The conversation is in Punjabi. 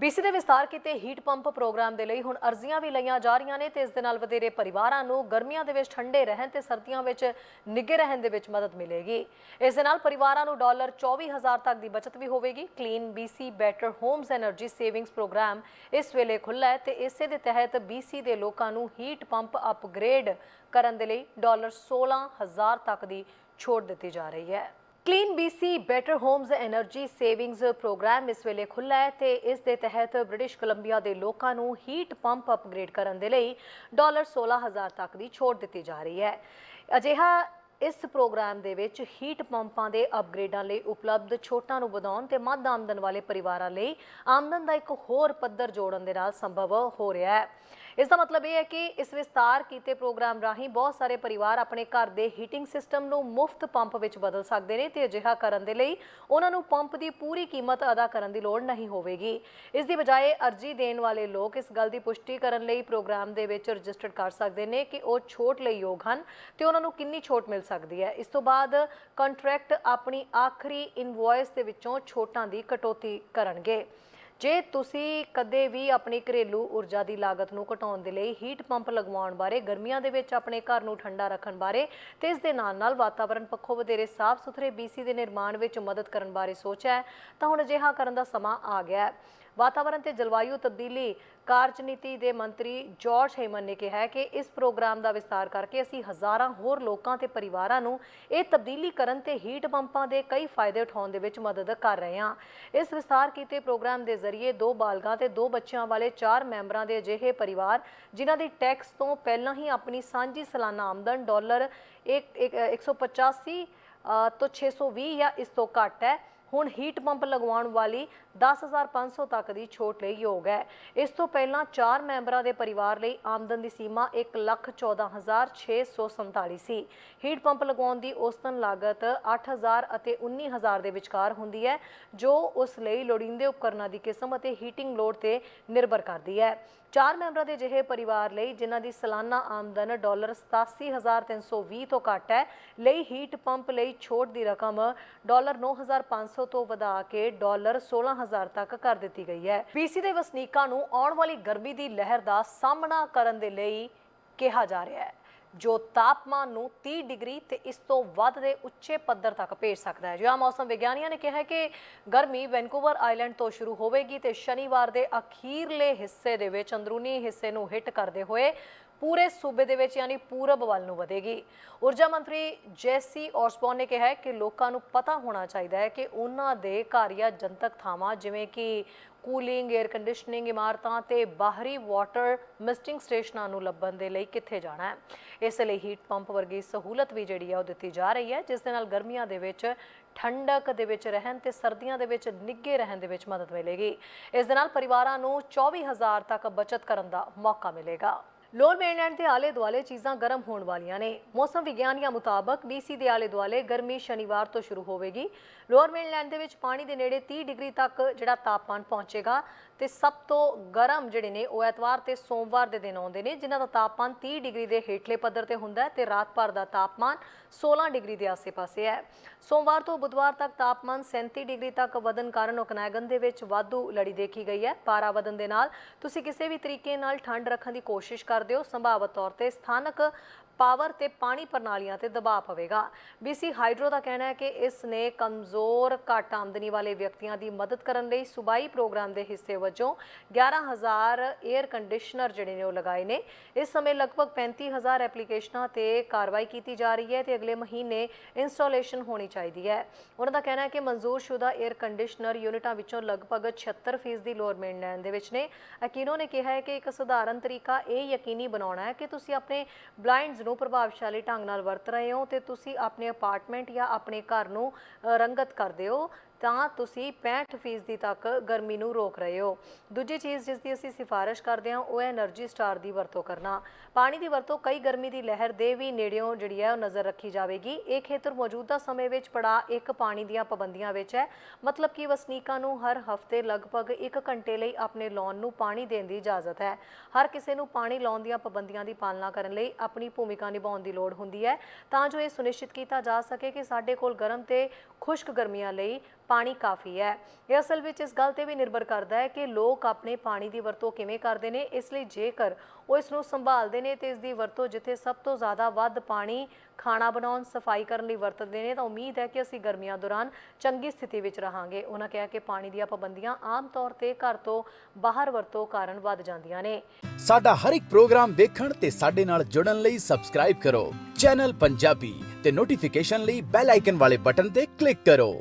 ਬੀਸੀ ਦੇ ਵਿਸਤਾਰ ਕੀਤੇ ਹੀਟ ਪੰਪ ਪ੍ਰੋਗਰਾਮ ਦੇ ਲਈ ਹੁਣ ਅਰਜ਼ੀਆਂ ਵੀ ਲਈਆਂ ਜਾ ਰਹੀਆਂ ਨੇ ਤੇ ਇਸ ਦੇ ਨਾਲ ਵਧੇਰੇ ਪਰਿਵਾਰਾਂ ਨੂੰ ਗਰਮੀਆਂ ਦੇ ਵਿੱਚ ਠੰਡੇ ਰਹਿਣ ਤੇ ਸਰਦੀਆਂ ਵਿੱਚ ਨਿੱਘੇ ਰਹਿਣ ਦੇ ਵਿੱਚ ਮਦਦ ਮਿਲੇਗੀ। ਇਸ ਦੇ ਨਾਲ ਪਰਿਵਾਰਾਂ ਨੂੰ ਡਾਲਰ 24000 ਤੱਕ ਦੀ ਬਚਤ ਵੀ ਹੋਵੇਗੀ। Clean BC better homes energy savings program ਇਸ ਵੇਲੇ ਖੁੱਲ੍ਹਾ ਹੈ ਤੇ ਇਸੇ ਦੇ ਤਹਿਤ ਬੀਸੀ ਦੇ ਲੋਕਾਂ ਨੂੰ ਹੀਟ ਪੰਪ ਅਪਗ੍ਰੇਡ ਕਰਨ ਦੇ ਲਈ ਡਾਲਰ 16000 ਤੱਕ ਦੀ ਛੋਟ ਦਿੱਤੀ ਜਾ ਰਹੀ ਹੈ। Clean BC better homes energy savings program ਇਸ ਵੇਲੇ ਖੁੱਲ੍ਹਾ ਹੈ ਤੇ ਇਸ ਦੇ ਤਹਿਤ ਬ੍ਰਿਟਿਸ਼ ਕੋਲੰਬੀਆ ਦੇ ਲੋਕਾਂ ਨੂੰ ਹੀਟ ਪੰਪ ਅਪਗ੍ਰੇਡ ਕਰਨ ਦੇ ਲਈ ਡਾਲਰ 16000 ਤੱਕ ਦੀ ਛੋਟ ਦਿੱਤੀ ਜਾ ਰਹੀ ਹੈ। ਅਜਿਹਾ ਇਸ ਪ੍ਰੋਗਰਾਮ ਦੇ ਵਿੱਚ ਹੀਟ ਪੰਪਾਂ ਦੇ ਅਪਗ੍ਰੇਡਾਂ ਲਈ ਉਪਲਬਧ ਛੋਟਾਂ ਨੂੰ ਵਧਾਉਣ ਤੇ ਮੱਧ ਆਮਦਨ ਵਾਲੇ ਪਰਿਵਾਰਾਂ ਲਈ ਆਮਦਨ ਦਾ ਇੱਕ ਹੋਰ ਪੱਧਰ ਜੋੜਨ ਦੇ ਨਾਲ ਸੰਭਵ ਹੋ ਰਿਹਾ ਹੈ। ਇਸ ਦਾ ਮਤਲਬ ਇਹ ਹੈ ਕਿ ਇਸ ਵਿਸਤਾਰ ਕੀਤੇ ਪ੍ਰੋਗਰਾਮ ਰਾਹੀਂ ਬਹੁਤ ਸਾਰੇ ਪਰਿਵਾਰ ਆਪਣੇ ਘਰ ਦੇ ਹੀਟਿੰਗ ਸਿਸਟਮ ਨੂੰ ਮੁਫਤ ਪੰਪ ਵਿੱਚ ਬਦਲ ਸਕਦੇ ਨੇ ਤੇ ਅਜਿਹਾ ਕਰਨ ਦੇ ਲਈ ਉਹਨਾਂ ਨੂੰ ਪੰਪ ਦੀ ਪੂਰੀ ਕੀਮਤ ਅਦਾ ਕਰਨ ਦੀ ਲੋੜ ਨਹੀਂ ਹੋਵੇਗੀ। ਇਸ ਦੀ ਬਜਾਏ ਅਰਜ਼ੀ ਦੇਣ ਵਾਲੇ ਲੋਕ ਇਸ ਗੱਲ ਦੀ ਪੁਸ਼ਟੀ ਕਰਨ ਲਈ ਪ੍ਰੋਗਰਾਮ ਦੇ ਵਿੱਚ ਰਜਿਸਟਰਡ ਕਰ ਸਕਦੇ ਨੇ ਕਿ ਉਹ ਛੋਟ ਲਈ ਯੋਗ ਹਨ ਤੇ ਉਹਨਾਂ ਨੂੰ ਕਿੰਨੀ ਛੋਟ ਮਿਲ ਸਕਦੀ ਹੈ। ਇਸ ਤੋਂ ਬਾਅਦ ਕੰਟਰੈਕਟ ਆਪਣੀ ਆਖਰੀ ਇਨਵੋਇਸ ਦੇ ਵਿੱਚੋਂ ਛੋਟਾਂ ਦੀ ਕਟੌਤੀ ਕਰਨਗੇ। ਜੇ ਤੁਸੀਂ ਕਦੇ ਵੀ ਆਪਣੀ ਘਰੇਲੂ ਊਰਜਾ ਦੀ ਲਾਗਤ ਨੂੰ ਘਟਾਉਣ ਦੇ ਲਈ ਹੀਟ ਪੰਪ ਲਗਵਾਉਣ ਬਾਰੇ, ਗਰਮੀਆਂ ਦੇ ਵਿੱਚ ਆਪਣੇ ਘਰ ਨੂੰ ਠੰਡਾ ਰੱਖਣ ਬਾਰੇ ਤੇ ਇਸ ਦੇ ਨਾਲ ਨਾਲ ਵਾਤਾਵਰਣ ਪੱਖੋਂ ਵਧੇਰੇ ਸਾਫ਼ ਸੁਥਰੇ ਬੀਸੀ ਦੇ ਨਿਰਮਾਣ ਵਿੱਚ ਮਦਦ ਕਰਨ ਬਾਰੇ ਸੋਚਿਆ ਹੈ, ਤਾਂ ਹੁਣ ਅਜਿਹਾ ਕਰਨ ਦਾ ਸਮਾਂ ਆ ਗਿਆ ਹੈ। ਵਾਤਾਵਰਣ ਤੇ ਜਲਵਾਯੂ ਤਬਦੀਲੀ ਕਾਰਜਨੀਤੀ ਦੇ ਮੰਤਰੀ ਜਾਰਜ ਹੇਮਨ ਨੇ ਕਿਹਾ ਕਿ ਇਸ ਪ੍ਰੋਗਰਾਮ ਦਾ ਵਿਸਤਾਰ ਕਰਕੇ ਅਸੀਂ ਹਜ਼ਾਰਾਂ ਹੋਰ ਲੋਕਾਂ ਤੇ ਪਰਿਵਾਰਾਂ ਨੂੰ ਇਹ ਤਬਦੀਲੀ ਕਰਨ ਤੇ ਹੀਟ ਪੰਪਾਂ ਦੇ ਕਈ ਫਾਇਦੇ ਉਠਾਉਣ ਦੇ ਵਿੱਚ ਮਦਦ ਕਰ ਰਹੇ ਹਾਂ। ਇਸ ਵਿਸਤਾਰ ਕੀਤੇ ਪ੍ਰੋਗਰਾਮ ਦੇ ਜ਼ਰੀਏ ਦੋ ਬਾਲਗਾਂ ਤੇ ਦੋ ਬੱਚਿਆਂ ਵਾਲੇ ਚਾਰ ਮੈਂਬਰਾਂ ਦੇ ਅਜਿਹੇ ਪਰਿਵਾਰ ਜਿਨ੍ਹਾਂ ਦੀ ਟੈਕਸ ਤੋਂ ਪਹਿਲਾਂ ਹੀ ਆਪਣੀ ਸਾਂਝੀ ਸਾਲਾਨਾ ਆਮਦਨ ਡਾਲਰ ਇੱਕ- ਇੱਕ- 185 ਅ, ਤੋਂ 620 ਜਾਂ ਇਸ ਤੋਂ ਘੱਟ ਹੈ ਹੁਣ ਹੀਟ ਪੰਪ ਲਗਵਾਉਣ ਵਾਲੀ 10500 ਤੱਕ ਦੀ ਛੋਟ ਲਈ ਯੋਗ ਹੈ। ਇਸ ਤੋਂ ਪਹਿਲਾਂ ਚਾਰ ਮੈਂਬਰਾਂ ਦੇ ਪਰਿਵਾਰ ਲਈ ਆਮਦਨ ਦੀ ਸੀਮਾ 114647 ਸੀ ਹੀਟ ਪੰਪ ਲਗਵਾਉਣ ਦੀ ਔਸਤਨ ਲਾਗਤ 8000 ਅਤੇ 19000 ਦੇ ਵਿਚਕਾਰ ਹੁੰਦੀ ਹੈ, ਜੋ ਉਸ ਲਈ ਲੋੜੀਂਦੇ ਉਪਕਰਨਾਂ ਦੀ ਕਿਸਮ ਅਤੇ ਹੀਟਿੰਗ ਲੋਡ ਤੇ ਨਿਰਭਰ ਕਰਦੀ ਹੈ। ਚਾਰ ਮੈਂਬਰਾਂ ਦੇ ਜਿਹੇ ਪਰਿਵਾਰ ਲਈ ਜਿਨ੍ਹਾਂ ਦੀ ਸਾਲਾਨਾ ਆਮਦਨ ਡਾਲਰ 87320 ਤੋਂ ਘੱਟ ਹੈ, ਲਈ ਹੀਟ ਪੰਪ ਲਈ ਛੋਟ ਦੀ ਰਕਮ ਡਾਲਰ 9500 ਤੋਂ ਵਧਾ ਕੇ ਡਾਲਰ 16000 ਤੱਕ ਕਰ ਦਿੱਤੀ ਗਈ ਹੈ। ਬੀਸੀ ਦੇ ਵਸਨੀਕਾਂ ਨੂੰ ਆਉਣ ਵਾਲੀ ਗਰਮੀ ਦੀ ਲਹਿਰ ਦਾ ਸਾਹਮਣਾ ਕਰਨ ਦੇ ਲਈ ਕਿਹਾ ਜਾ ਰਿਹਾ ਹੈ, ਜੋ ਤਾਪਮਾਨ ਨੂੰ 30 ਡਿਗਰੀ ਤੇ ਇਸ ਤੋਂ ਵੱਧ ਦੇ ਉੱਚੇ ਪੱਧਰ ਤੱਕ ਭੇਜ ਸਕਦਾ ਹੈ। ਜਿਹਾ ਮੌਸਮ ਵਿਗਿਆਨੀਆਂ ਨੇ ਕਿਹਾ ਹੈ ਕਿ ਗਰਮੀ ਵੈਨਕੂਵਰ ਆਈਲੈਂਡ ਤੋਂ ਸ਼ੁਰੂ ਹੋਵੇਗੀ ਤੇ ਸ਼ਨੀਵਾਰ ਦੇ ਅਖੀਰਲੇ ਹਿੱਸੇ ਦੇ ਵਿੱਚ ਅੰਦਰੂਨੀ ਹਿੱਸੇ ਨੂੰ ਹਿੱਟ ਕਰਦੇ ਹੋਏ ਪੂਰੇ ਸੂਬੇ ਦੇ ਵਿੱਚ ਯਾਨੀ ਪੂਰਬ ਵੱਲ ਨੂੰ ਵਧੇਗੀ। ਊਰਜਾ ਮੰਤਰੀ ਜੈਸੀ ਔਸਬੋਨ ਨੇ ਕਿਹਾ ਹੈ ਕਿ ਲੋਕਾਂ ਨੂੰ ਪਤਾ ਹੋਣਾ ਚਾਹੀਦਾ ਹੈ ਕਿ ਉਹਨਾਂ ਦੇ ਘਰ ਜਾਂ ਜਨਤਕ ਥਾਵਾਂ, ਜਿਵੇਂ ਕਿ ਕੂਲਿੰਗ 에ਅਰ ਕੰਡੀਸ਼ਨਿੰਗ ਇਮਾਰਤਾਂ ਤੇ ਬਾਹਰੀ ਵਾਟਰ ਮਿਸਟਿੰਗ ਸਟੇਸ਼ਨਾਂ ਨੂੰ ਲੱਭਣ ਦੇ ਲਈ ਕਿੱਥੇ ਜਾਣਾ ਹੈ। ਇਸ ਲਈ ਹੀਟ ਪੰਪ ਵਰਗੀ ਸਹੂਲਤ ਵੀ ਜਿਹੜੀ ਹੈ ਉਹ ਦਿੱਤੀ ਜਾ ਰਹੀ ਹੈ, ਜਿਸ ਦੇ ਨਾਲ ਗਰਮੀਆਂ ਦੇ ਵਿੱਚ ਠੰਡਕ ਦੇ ਵਿੱਚ ਰਹਿਣ ਤੇ ਸਰਦੀਆਂ ਦੇ ਵਿੱਚ ਨਿੱਘੇ ਰਹਿਣ ਦੇ ਵਿੱਚ ਮਦਦ ਮਿਲੇਗੀ। ਇਸ ਦੇ ਨਾਲ ਪਰਿਵਾਰਾਂ ਨੂੰ 24000 ਤੱਕ ਬਚਤ ਕਰਨ ਦਾ ਮੌਕਾ ਮਿਲੇਗਾ। ਲੋਅਰ ਮੇਨਲੈਂਡ ਦੇ ਆਲੇ ਦੁਆਲੇ ਚੀਜ਼ਾਂ ਗਰਮ ਹੋਣ ਵਾਲੀਆਂ ਨੇ। ਮੌਸਮ ਵਿਗਿਆਨੀਆਂ ਮੁਤਾਬਕ BC ਦੇ ਆਲੇ ਦੁਆਲੇ ਗਰਮੀ ਸ਼ਨੀਵਾਰ ਤੋਂ ਸ਼ੁਰੂ ਹੋਵੇਗੀ। ਲੋਅਰ ਮੇਨਲੈਂਡ ਦੇ ਵਿੱਚ ਪਾਣੀ ਦੇ ਨੇੜੇ 30 ਡਿਗਰੀ ਤੱਕ ਜਿਹੜਾ ਤਾਪਮਾਨ ਪਹੁੰਚੇਗਾ ਤੇ ਸਭ ਤੋਂ ਗਰਮ ਜਿਹੜੇ ਨੇ ਉਹ ਐਤਵਾਰ ਤੇ ਸੋਮਵਾਰ ਦੇ ਦਿਨ ਆਉਂਦੇ ਨੇ, ਜਿਨ੍ਹਾਂ ਦਾ ਤਾਪਮਾਨ 30 ਡਿਗਰੀ ਦੇ ਹੇਠਲੇ ਪੱਧਰ ਤੇ ਹੁੰਦਾ ਹੈ ਤੇ ਰਾਤ ਭਰ ਦਾ ਤਾਪਮਾਨ 16 ਡਿਗਰੀ ਦੇ ਆਸ-ਪਾਸੇ ਹੈ। ਸੋਮਵਾਰ ਤੋਂ ਬੁੱਧਵਾਰ ਤੱਕ ਤਾਪਮਾਨ 37 ਡਿਗਰੀ ਤੱਕ ਵਧਣ ਕਾਰਨ ਓਕਨੈਗਨ ਦੇ ਵਿੱਚ ਵਾਧੂ ਲੜੀ ਦੇਖੀ ਗਈ ਹੈ। ਪਾਰਾ ਵਧਣ ਦੇ ਨਾਲ ਤੁਸੀਂ ਕਿਸੇ ਵੀ ਤਰੀਕੇ ਨਾਲ ਠੰਡ ਰੱਖਣ ਦੀ ਕੋਸ਼ਿਸ਼ ਕਰ ਕਰਦੇ ਹੋ ਸੰਭਾਵਤ ਤੌਰ ਤੇ ਸਥਾਨਕ ਪਾਵਰ ਤੇ ਪਾਣੀ ਪ੍ਰਣਾਲੀਆਂ ਤੇ ਦਬਾਅ ਪਵੇਗਾ। BC ਹਾਈਡਰੋ ਦਾ ਕਹਿਣਾ ਹੈ ਕਿ ਇਸ ਨੇ ਕਮਜ਼ੋਰ ਘੱਟ ਆਮਦਨੀ ਵਾਲੇ ਵਿਅਕਤੀਆਂ ਦੀ ਮਦਦ ਕਰਨ ਲਈ ਸੂਬਾਈ ਪ੍ਰੋਗਰਾਮ ਦੇ ਹਿੱਸੇ ਵਜੋਂ 11000 에ਅਰ ਕੰਡੀਸ਼ਨਰ ਜਿਹੜੇ ਨੇ ਉਹ ਲਗਾਏ ਨੇ। ਇਸ ਸਮੇਂ ਲਗਭਗ 35000 ਐਪਲੀਕੇਸ਼ਨਾਂ ਤੇ ਕਾਰਵਾਈ ਕੀਤੀ ਜਾ ਰਹੀ ਹੈ ਤੇ ਅਗਲੇ ਮਹੀਨੇ ਇੰਸਟਾਲੇਸ਼ਨ ਹੋਣੀ ਚਾਹੀਦੀ ਹੈ। ਉਹਨਾਂ ਦਾ ਕਹਿਣਾ ਹੈ ਕਿ ਮਨਜ਼ੂਰਸ਼ੁਦਾ 에ਅਰ ਕੰਡੀਸ਼ਨਰ ਯੂਨਿਟਾਂ ਵਿੱਚੋਂ ਲਗਭਗ 76% ਦੀ ਲੋਅਰ ਮੇਨਲੈਂਡ ਦੇ ਵਿੱਚ ਨੇ। ਅਕੀਨੋ ਨੇ ਕਿਹਾ ਹੈ ਕਿ ਇੱਕ ਸਧਾਰਨ ਤਰੀਕਾ ਇਹ ਯਕੀਨੀ ਬਣਾਉਣਾ ਹੈ ਕਿ ਤੁਸੀਂ ਆਪਣੇ ਬਲਾਈਂਡਸ ਨੂੰ ਪ੍ਰਭਾਵਸ਼ਾਲੀ ਢੰਗ ਨਾਲ ਵਰਤ ਰਹੇ ਹੋ ਤੇ ਤੁਸੀਂ ਆਪਣੇ ਅਪਾਰਟਮੈਂਟ ਜਾਂ ਆਪਣੇ ਘਰ ਨੂੰ ਰੰਗਤ ਕਰਦੇ ਹੋ। ਤਾਂ ਤੁਸੀਂ 65% ਤੱਕ ਗਰਮੀ ਨੂੰ ਰੋਕ ਰਹੇ ਹੋ। ਦੂਜੀ ਚੀਜ਼ ਜਿਸ ਦੀ ਅਸੀਂ ਸਿਫਾਰਿਸ਼ ਕਰਦੇ ਹਾਂ, ਉਹ ਹੈ એનર્ਜੀ ਸਟਾਰ ਦੀ ਵਰਤੋਂ ਕਰਨਾ। ਪਾਣੀ ਦੀ ਵਰਤੋਂ ਕਈ ਗਰਮੀ ਦੀ ਲਹਿਰ ਦੇ ਵੀ ਨੇੜਿਓਂ ਜਿਹੜੀ ਹੈ ਉਹ ਨਜ਼ਰ ਰੱਖੀ ਜਾਵੇਗੀ। ਇਹ ਖੇਤਰ ਮੌਜੂਦਾ ਸਮੇਂ ਵਿੱਚ ਪੜਾ ਇੱਕ ਪਾਣੀ ਦੀਆਂ ਪਾਬੰਦੀਆਂ ਵਿੱਚ ਹੈ। ਮਤਲਬ ਕਿ ਵਸਨੀਕਾਂ ਨੂੰ ਹਰ ਹਫ਼ਤੇ ਲਗਭਗ 1 ਘੰਟੇ ਲਈ ਆਪਣੇ ਲੌਨ ਨੂੰ ਪਾਣੀ ਦੇਣ ਦੀ ਇਜਾਜ਼ਤ ਹੈ। ਹਰ ਕਿਸੇ ਨੂੰ ਪਾਣੀ ਲਾਉਣ ਦੀਆਂ ਪਾਬੰਦੀਆਂ ਦੀ ਪਾਲਣਾ ਕਰਨ ਲਈ ਆਪਣੀ ਭੂਮਿਕਾ ਨਿਭਾਉਣ ਦੀ ਲੋੜ ਹੁੰਦੀ ਹੈ। ਤਾਂ ਜੋ ਇਹ ਸੁਨਿਸ਼ਚਿਤ ਕੀਤਾ ਜਾ ਸਕੇ ਕਿ ਸਾਡੇ ਕੋਲ ਗਰਮ ਤੇ ਖੁਸ਼ਕ ਗਰਮੀਆਂ ਲਈ ਪਾਣੀ ਕਾਫੀ ਹੈ। ਇਹ ਅਸਲ ਵਿੱਚ ਇਸ ਗੱਲ ਤੇ ਵੀ ਨਿਰਭਰ ਕਰਦਾ ਹੈ ਕਿ ਲੋਕ ਆਪਣੇ ਪਾਣੀ ਦੀ ਵਰਤੋਂ ਕਿਵੇਂ ਕਰਦੇ ਨੇ, ਇਸ ਲਈ ਜੇਕਰ ਉਹ ਇਸ ਨੂੰ ਸੰਭਾਲਦੇ ਨੇ ਤੇ ਇਸ ਦੀ ਵਰਤੋਂ ਜਿੱਥੇ ਸਭ ਤੋਂ ਜ਼ਿਆਦਾ ਵੱਧ ਪਾਣੀ ਖਾਣਾ ਬਣਾਉਣ, ਸਫ਼ਾਈ ਕਰਨ ਲਈ ਵਰਤਦੇ ਨੇ, ਤਾਂ ਉਮੀਦ ਹੈ ਕਿ ਅਸੀਂ ਗਰਮੀਆਂ ਦੌਰਾਨ ਚੰਗੀ ਸਥਿਤੀ ਵਿੱਚ ਰਹਾਂਗੇ। ਉਹਨਾਂ ਕਿਹਾ ਕਿ ਪਾਣੀ ਦੀਆਂ ਪਾਬੰਦੀਆਂ ਆਮ ਤੌਰ ਤੇ ਘਰ ਤੋਂ ਬਾਹਰ ਵਰਤੋਂ ਕਾਰਨ ਵੱਧ ਜਾਂਦੀਆਂ ਨੇ। ਸਾਡਾ ਹਰ ਇੱਕ ਪ੍ਰੋਗਰਾਮ ਦੇਖਣ ਤੇ ਸਾਡੇ ਨਾਲ ਜੁੜਨ ਲਈ ਸਬਸਕ੍ਰਾਈਬ ਕਰੋ। ਚੈਨਲ ਪੰਜਾਬੀ ਤੇ ਨੋਟੀਫਿਕੇਸ਼ਨ ਲਈ ਬੈਲ ਆਈਕਨ ਵਾਲੇ ਬਟਨ ਤੇ ਕਲਿੱਕ ਕਰੋ।